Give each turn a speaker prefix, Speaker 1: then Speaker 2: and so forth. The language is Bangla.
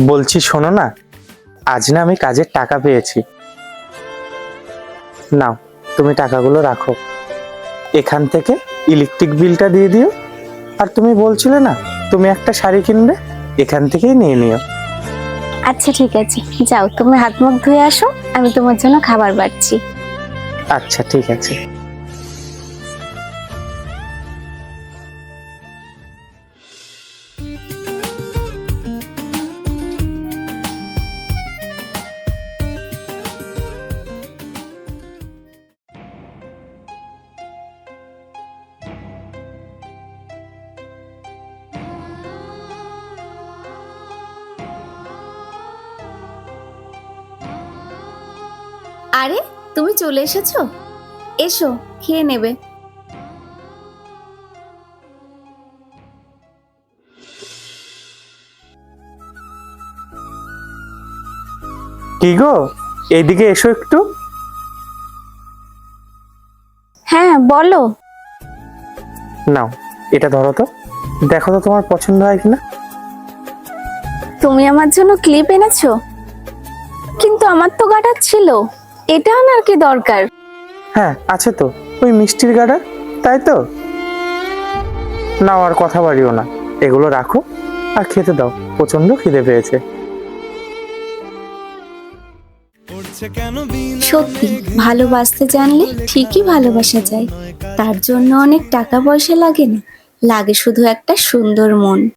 Speaker 1: বলছি শোনো না আজ না আমি কাজের টাকা পেয়েছি। নাও তুমি টাকাগুলো রাখো। এখান থেকে ইলেকট্রিক বিলটা দিয়ে দিও। আর তুমি বলছিলে না তুমি একটা শাড়ি কিনবে এখান থেকেই নিয়ে নিও।
Speaker 2: আচ্ছা ঠিক আছে। যাও তুমি হাত মুখ ধুয়ে আসো আমি তোমার জন্য খাবার বাড়ছি।
Speaker 1: আচ্ছা ঠিক আছে।
Speaker 2: আরে তুমি চলে এসেছ? এসো খেয়ে নেবে।
Speaker 1: কি গো? এইদিকে এসো একটু।
Speaker 2: হ্যাঁ বলো।
Speaker 1: নাও এটা ধরো তো। দেখো তো তোমার পছন্দ হয় কিনা।
Speaker 2: তুমি আমার জন্য ক্লিপ এনেছো? কিন্তু আমার তো গাটার ছিল। এটা আনার কি দরকার?
Speaker 1: হ্যাঁ আছে তো। ওই মিষ্টির গাড়া তাই তো? নাও আর কথা বাড়িও না। এগুলো রাখো আর খেতে দাও। প্রচণ্ড খিদে পেয়েছে।
Speaker 2: সত্যি ভালোবাসতে জানলে ঠিকই ভালোবাসা যায়। তার জন্য অনেক টাকা পয়সা লাগে না লাগে শুধু একটা সুন্দর মন।